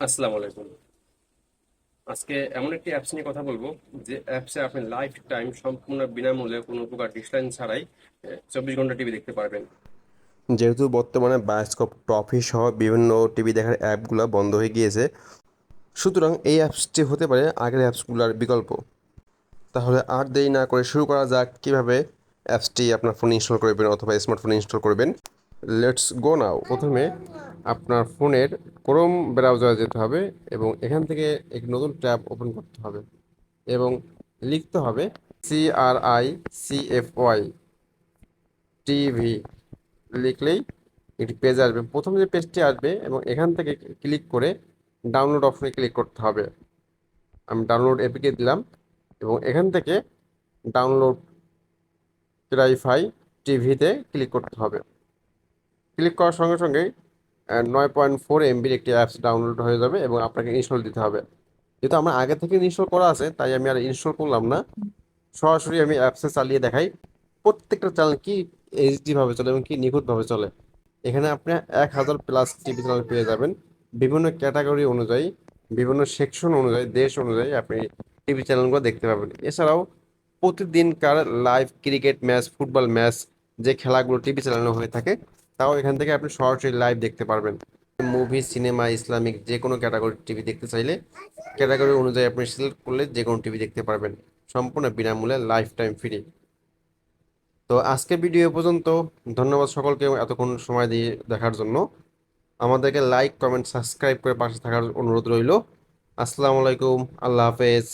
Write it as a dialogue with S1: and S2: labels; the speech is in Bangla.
S1: আসসালামু আলাইকুম। আজকে এমন একটি অ্যাপস নিয়ে কথা বলব, যে অ্যাপসে আপনি লাইফ টাইম সম্পূর্ণ বিনামূল্যে কোনো প্রকার ডিসলাইন ছাড়াই চব্বিশ ঘণ্টা টিভি দেখতে পারবেন।
S2: যেহেতু বর্তমানে বায়োস্কোপ ট্রফি সহ বিভিন্ন টিভি দেখার অ্যাপগুলো বন্ধ হয়ে গিয়েছে, সুতরাং এই অ্যাপসটি হতে পারে আগের অ্যাপসগুলোর বিকল্প। তাহলে আর দেরি না করে শুরু করা যাক কীভাবে অ্যাপসটি আপনার ফোনে ইনস্টল করবেন অথবা স্মার্টফোনে ইনস্টল করবেন। লেটস গো নাও প্রথমে আপনার ফোনের ক্রোম ব্রাউজারে যেতে হবে এবং এখান থেকে একটি নতুন ট্যাব ওপেন করতে হবে এবং লিখতে হবে C R I C F Y TV লিখলেই একটি পেজ আসবে। প্রথম যে পেজটি আসবে এবং এখান থেকে ক্লিক করে ডাউনলোড অপশনে ক্লিক করতে হবে। আমি ডাউনলোড এপিকে দিলাম এবং এখান থেকে ডাউনলোড ট্রাইফাই টিভিতে ক্লিক করতে হবে। ক্লিক করার সঙ্গে সঙ্গে নয় পয়েন্ট ফোর এমবির একটি অ্যাপস ডাউনলোড হয়ে যাবে এবং আপনাকে ইনস্টল দিতে হবে। যেহেতু আমার আগে থেকে ইনস্টল করা আছে, তাই আমি আর ইনস্টল করলাম না। সরাসরি আমি অ্যাপসে চালিয়ে দেখাই। প্রত্যেকটা চ্যানেল কি এইচডি ভাবে চলে এবং কি নিখুঁতভাবে চলে। এখানে আপনি এক হাজার প্লাস টিভি চ্যানেল পেয়ে যাবেন। বিভিন্ন ক্যাটাগরি অনুযায়ী, বিভিন্ন সেকশন অনুযায়ী, দেশ অনুযায়ী আপনি টিভি চ্যানেলগুলো দেখতে পাবেন। এছাড়াও প্রতিদিনকার live cricket match football match যে খেলাগুলো টিভি চ্যানেলে হয়ে থাকে তাও এখান থেকে আপনি সরাসরি লাইভ দেখতে পারবেন। মুভি সিনেমা ইসলামিক যে কোনো ক্যাটাগরি টিভি দেখতে চাইলে ক্যাটাগরি অনুযায়ী আপনি সিলেক্ট করলে যে কোনো টিভি দেখতে পারবেন। সম্পূর্ণ বিনামূল্যে লাইফ টাইম ফ্রি তো আজকের ভিডিও পর্যন্ত। ধন্যবাদ সকলকে এতক্ষণ সময় দিয়ে দেখার জন্য। আমাদেরকে লাইক কমেন্ট সাবস্ক্রাইব করে পাশে থাকার অনুরোধ রইল। আসসালামু আলাইকুম। আল্লাহ হাফেজ।